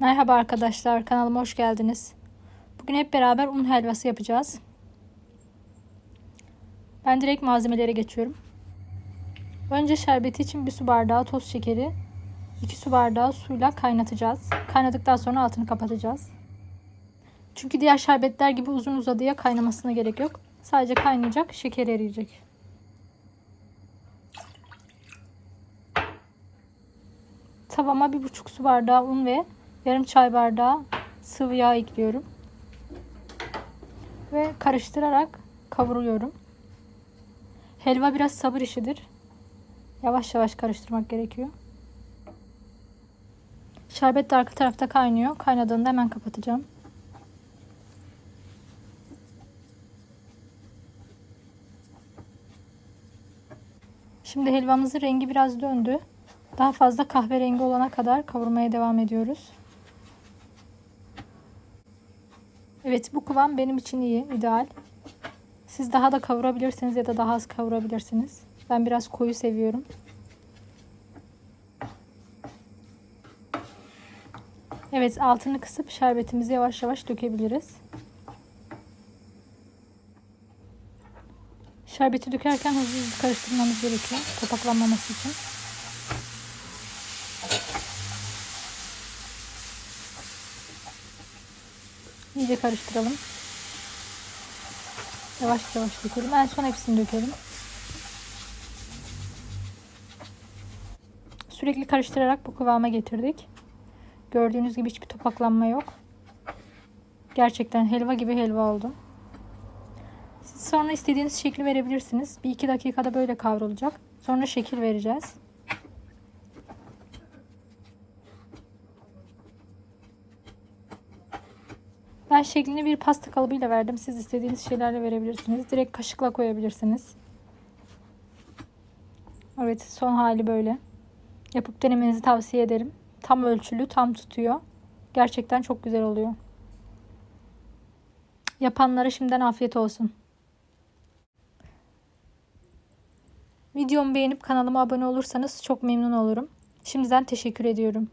Merhaba arkadaşlar, kanalıma hoş geldiniz. Bugün hep beraber un helvası yapacağız. Ben direkt malzemelere geçiyorum. Önce şerbeti için bir su bardağı toz şekeri, 2 su bardağı suyla kaynatacağız. Kaynadıktan sonra altını kapatacağız. Çünkü diğer şerbetler gibi uzun uzadıya kaynamasına gerek yok. Sadece kaynayacak, şeker eriyecek. Tavama bir buçuk su bardağı un ve yarım çay bardağı sıvı yağ ekliyorum. Ve karıştırarak kavuruyorum. Helva biraz sabır işidir. Yavaş yavaş karıştırmak gerekiyor. Şerbet de arka tarafta kaynıyor. Kaynadığında hemen kapatacağım. Şimdi helvamızın rengi biraz döndü. Daha fazla kahverengi olana kadar kavurmaya devam ediyoruz. Evet bu kıvam benim için iyi, ideal. Siz daha da kavurabilirsiniz ya da daha az kavurabilirsiniz. Ben biraz koyu seviyorum. Evet altını kısıp şerbetimizi yavaş yavaş dökebiliriz. Şerbeti dökerken hızlı hızlı karıştırmamız gerekiyor topaklanmaması için. İyice karıştıralım. Yavaş yavaş dökelim. En son hepsini dökelim. Sürekli karıştırarak bu kıvama getirdik. Gördüğünüz gibi hiçbir topaklanma yok. Gerçekten helva gibi helva oldu. Siz sonra istediğiniz şekli verebilirsiniz. Bir iki dakikada böyle kavrulacak. Sonra şekil vereceğiz. Ben şeklini bir pasta kalıbıyla verdim. Siz istediğiniz şeylerle verebilirsiniz. Direkt kaşıkla koyabilirsiniz. Evet son hali böyle. Yapıp denemenizi tavsiye ederim. Tam ölçülü, tam tutuyor. Gerçekten çok güzel oluyor. Yapanlara şimdiden afiyet olsun. Videomu beğenip kanalıma abone olursanız çok memnun olurum. Şimdiden teşekkür ediyorum.